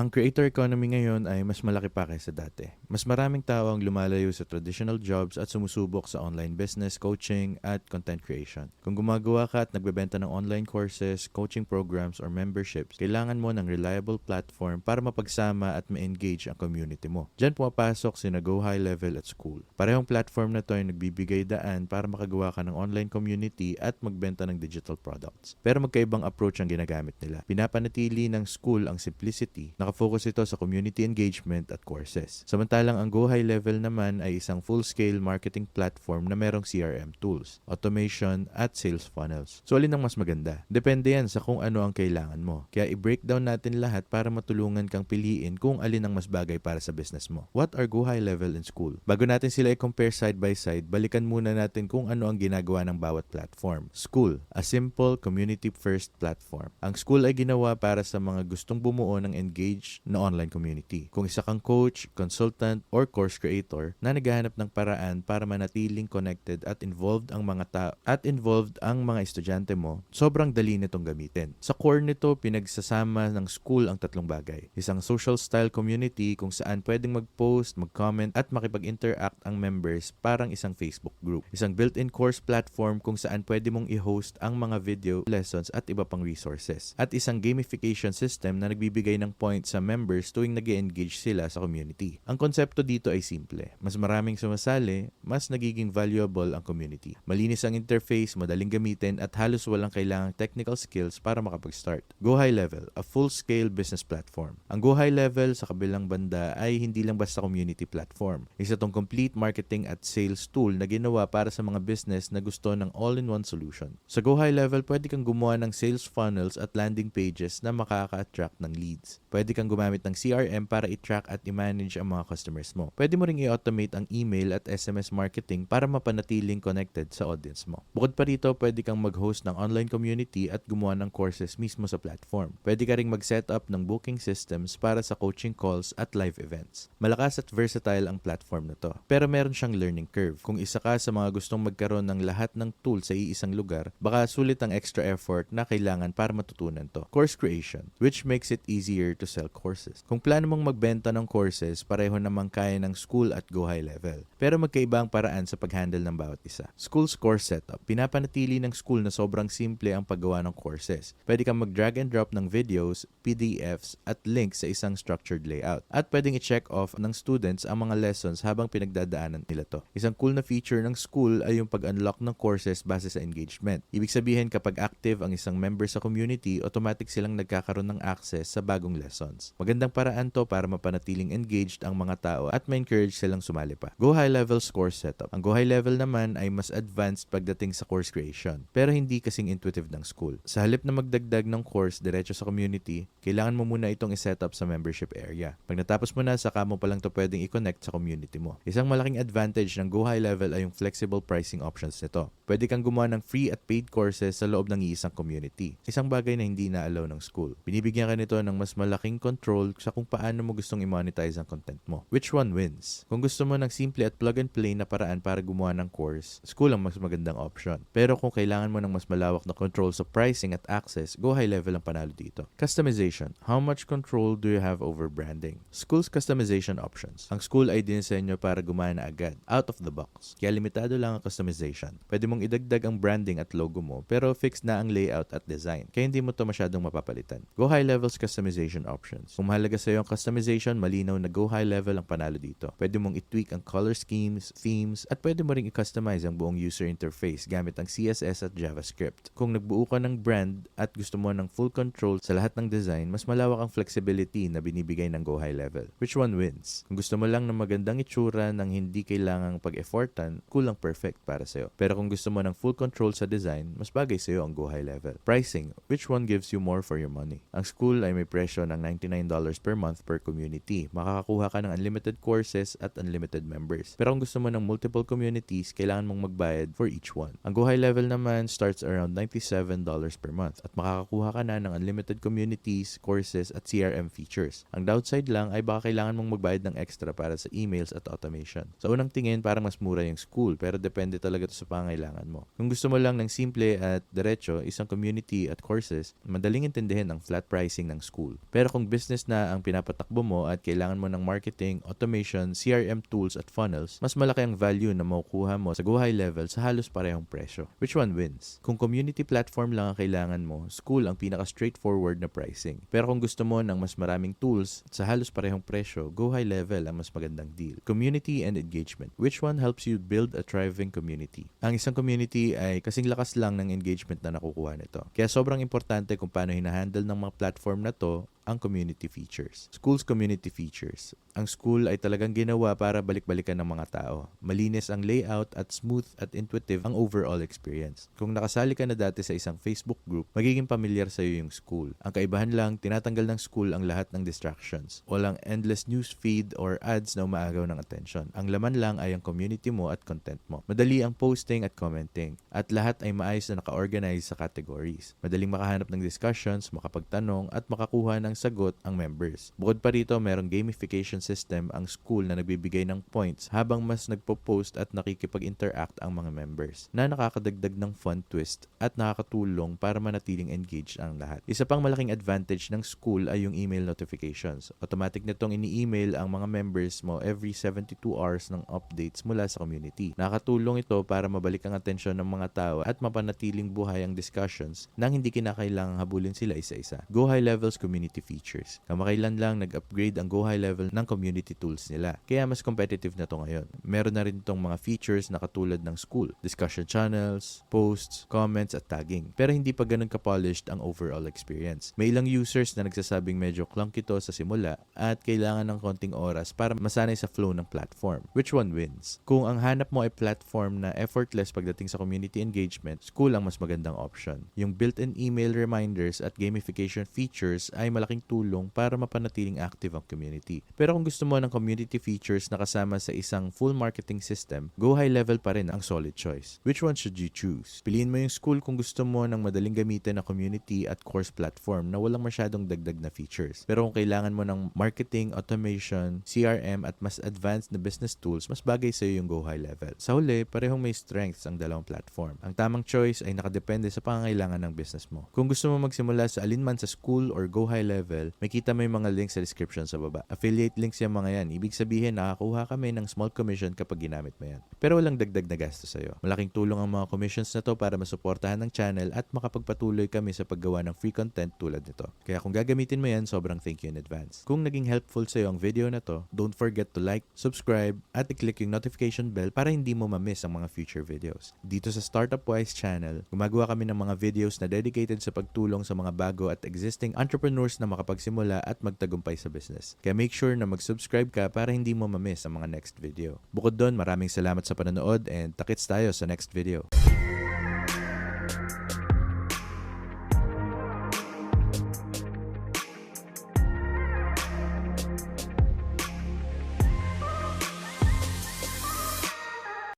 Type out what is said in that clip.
Ang creator economy ngayon ay mas malaki pa kaysa dati. Mas maraming tao ang lumalayo sa traditional jobs at sumusubok sa online business, coaching, at content creation. Kung gumagawa ka at nagbebenta ng online courses, coaching programs, or memberships, kailangan mo ng reliable platform para mapagsama at ma-engage ang community mo. Diyan pumapasok sina Go High Level at School. Parehong platform na to ay nagbibigay daan para makagawa ka ng online community at magbenta ng digital products. Pero magkaibang approach ang ginagamit nila. Pinapanatili ng school ang simplicity. Nakafocus ito sa community engagement at courses. Samantalang ang Go High Level naman ay isang full-scale marketing platform na merong CRM tools, automation, at sales funnels. So alin ang mas maganda? Depende yan sa kung ano ang kailangan mo. Kaya i-breakdown natin lahat para matulungan kang piliin kung alin ang mas bagay para sa business mo. What are Go High Level and School? Bago natin sila i-compare side by side, balikan muna natin kung ano ang ginagawa ng bawat platform. School, a simple community-first platform. Ang school ay ginawa para sa mga gustong bumuo ng engaged na online community. Kung isa kang coach, consultant, or course creator na naghahanap ng paraan para manatiling connected at involved ang mga tao at involved ang mga estudyante mo, sobrang dali nitong gamitin. Sa core nito, pinagsasama ng school ang tatlong bagay. Isang social style community kung saan pwedeng mag-post, mag-comment at makipag-interact ang members parang isang Facebook group. Isang built-in course platform kung saan pwede mong i-host ang mga video lessons at iba pang resources. At isang gamification system na nagbibigay ng points sa members tuwing nag engage sila sa community. Ang konsepto dito ay simple. Mas maraming sumasali, mas nagiging valuable ang community. Malinis ang interface, madaling gamitin at halos walang kailangang technical skills para makapag-start. Go High Level, a full-scale business platform. Ang Go High Level sa kabilang banda ay hindi lang basta community platform. Isa tong complete marketing at sales tool na ginawa para sa mga business na gusto ng all-in-one solution. Sa Go High Level, pwede kang gumawa ng sales funnels at landing pages na makaka-attract ng leads. Pwede kang gumamit ng CRM para i-track at i-manage ang mga customers mo. Pwede mo ring i-automate ang email at SMS marketing para mapanatiling connected sa audience mo. Bukod pa rito, pwede kang mag-host ng online community at gumawa ng courses mismo sa platform. Pwede ka ring mag-set up ng booking systems para sa coaching calls at live events. Malakas at versatile ang platform na to. Pero meron siyang learning curve. Kung isa ka sa mga gustong magkaroon ng lahat ng tools sa iisang lugar, baka sulit ang extra effort na kailangan para matutunan to. Course creation, which makes it easier to sell courses. Kung plano mong magbenta ng courses, pareho namang kaya ng school at go high level. Pero magkaiba ang paraan sa pag-handle ng bawat isa. School's course setup. Pinapanatili ng school na sobrang simple ang paggawa ng courses. Pwede kang mag-drag and drop ng videos, PDFs, at links sa isang structured layout. At pwedeng i-check off ng students ang mga lessons habang pinagdadaanan nila to. Isang cool na feature ng school ay yung pag-unlock ng courses base sa engagement. Ibig sabihin kapag active ang isang member sa community, automatic silang nagkakaroon ng access sa bagong lessons. Magandang paraan to para mapanatiling engaged ang mga tao at ma-encourage silang sumali pa. Go High Level Course Setup. Ang Go High Level naman ay mas advanced pagdating sa course creation, pero hindi kasing intuitive ng school. Sa halip na magdagdag ng course diretso sa community, kailangan mo muna itong iset up sa membership area. Pag natapos mo na, saka mo pa lang to pwedeng i-connect sa community mo. Isang malaking advantage ng Go High Level ay yung flexible pricing options nito. Pwede kang gumawa ng free at paid courses sa loob ng iisang community. Isang bagay na hindi na-allow ng school. Binibigyan ka nito ng mas malaking control sa kung paano mo gustong i-monetize ang content mo. Which one wins? Kung gusto mo ng simple at plug and play na paraan para gumawa ng course, school ang mas magandang option. Pero kung kailangan mo ng mas malawak na control sa pricing at access, go high level ang panalo dito. Customization. How much control do you have over branding? School's customization options. Ang school ay dinisenyo para gumana agad, out of the box. Kaya limitado lang ang customization. Pwede mong idagdag ang branding at logo mo, pero fixed na ang layout at design. Kaya hindi mo to masyadong mapapalitan. Go high levels customization options. Kung mahalaga sa iyo ang customization, malinaw na go high level ang panalo dito. Pwede mong i-tweak ang color schemes, themes, at pwede mo ring i-customize ang buong user interface gamit ang CSS at JavaScript. Kung nagbuo ka ng brand at gusto mo ng full control sa lahat ng design, mas malawak ang flexibility na binibigay ng go high level. Which one wins? Kung gusto mo lang ng magandang itsura ng hindi kailangang pag-effortan, kulang perfect para sa'yo. Pero kung gusto mo ng full control sa design, mas bagay sa'yo ang go high level. Pricing, which one gives you more for your money? Ang school ay may presyo ng $99 per month per community. Makakakuha ka ng unlimited courses at unlimited members. Pero kung gusto mo ng multiple communities, kailangan mong magbayad for each one. Ang go high level naman starts around $97 per month at makakakuha ka na ng unlimited communities, courses at CRM features. Ang downside lang ay baka kailangan mong magbayad ng extra para sa emails at automation. Sa unang tingin, parang mas mura yung school pero depende talaga to sa pangailangan mo. Kung gusto mo lang ng simple at diretso, isang community at courses, madaling intindihin ang flat pricing ng school. Pero kung business na ang pinapatakbo mo at kailangan mo ng marketing, automation, CRM tools at funnels, mas malaki ang value na makukuha mo sa go high level sa halos parehong presyo. Which one wins? Kung community platform lang ang kailangan mo, school ang pinaka straightforward na pricing. Pero kung gusto mo ng mas maraming tools at sa halos parehong presyo, go high level ang mas magandang deal. Community and engagement. Which one helps you build a thriving community? Ang isang community ay kasing lakas lang ng engagement na nakukuha nito. Kaya sobrang importante kung paano hinahandle ng mga platform na to ang community features. School's community features. Ang school ay talagang ginawa para balik-balikan ng mga tao. Malinis ang layout at smooth at intuitive ang overall experience. Kung nakasali ka na dati sa isang Facebook group, magiging pamilyar sa iyo yung school. Ang kaibahan lang, tinatanggal ng school ang lahat ng distractions. Walang endless news feed or ads na umaagaw ng attention. Ang laman lang ay ang community mo at content mo. Madali ang posting at commenting. At lahat ay maayos na naka-organize sa categories. Madaling makahanap ng discussions, makapagtanong at makakuha ng sagot ang members. Bukod pa rito, merong gamification system ang school na nagbibigay ng points habang mas nagpo-post at nakikipag-interact ang mga members na nakakadagdag ng fun twist at nakakatulong para manatiling engaged ang lahat. Isa pang malaking advantage ng school ay yung email notifications. Automatic nitong ini-email ang mga members mo every 72 hours ng updates mula sa community. Nakakatulong ito para mabalik ang atensyon ng mga tao at mapanatiling buhay ang discussions nang hindi kinakailangang habulin sila isa-isa. Go High Levels Community Features. Kamakailan lang nag-upgrade ang Go High Level ng community tools nila. Kaya mas competitive na to ngayon. Meron na rin itong mga features na katulad ng school. Discussion channels, posts, comments at tagging. Pero hindi pa ganun ka-polished ang overall experience. May ilang users na nagsasabing medyo clunky to sa simula at kailangan ng konting oras para masanay sa flow ng platform. Which one wins? Kung ang hanap mo ay platform na effortless pagdating sa community engagement, school ang mas magandang option. Yung built-in email reminders at gamification features ay malaking tulong para mapanatiling active ang community. Pero kung gusto mo ng community features na kasama sa isang full marketing system, go high level pa rin ang solid choice. Which one should you choose? Piliin mo yung school kung gusto mo ng madaling gamitin na community at course platform na walang masyadong dagdag na features. Pero kung kailangan mo ng marketing, automation, CRM at mas advanced na business tools, mas bagay sa iyo yung go high level. Sa huli, parehong may strengths ang dalawang platform. Ang tamang choice ay nakadepende sa pangangailangan ng business mo. Kung gusto mo magsimula sa alinman sa school or go high level, may kita mo yung mga links sa description sa baba. Affiliate links yung mga yan. Ibig sabihin, nakakuha kami ng small commission kapag ginamit mo yan. Pero walang dagdag na gasto sa'yo. Malaking tulong ang mga commissions na to para masuportahan ng channel at makapagpatuloy kami sa paggawa ng free content tulad nito. Kaya kung gagamitin mo yan, sobrang thank you in advance. Kung naging helpful sa'yo ang video na to, don't forget to like, subscribe, at i-click yung notification bell para hindi mo ma-miss ang mga future videos. Dito sa Startup Wise channel, gumagawa kami ng mga videos na dedicated sa pagtulong sa mga bago at existing entrepreneurs na makapagsimula at magtagumpay sa business. Kaya make sure na mag-subscribe ka para hindi mo ma-miss ang mga next video. Bukod doon, maraming salamat sa panonood and takits tayo sa next video.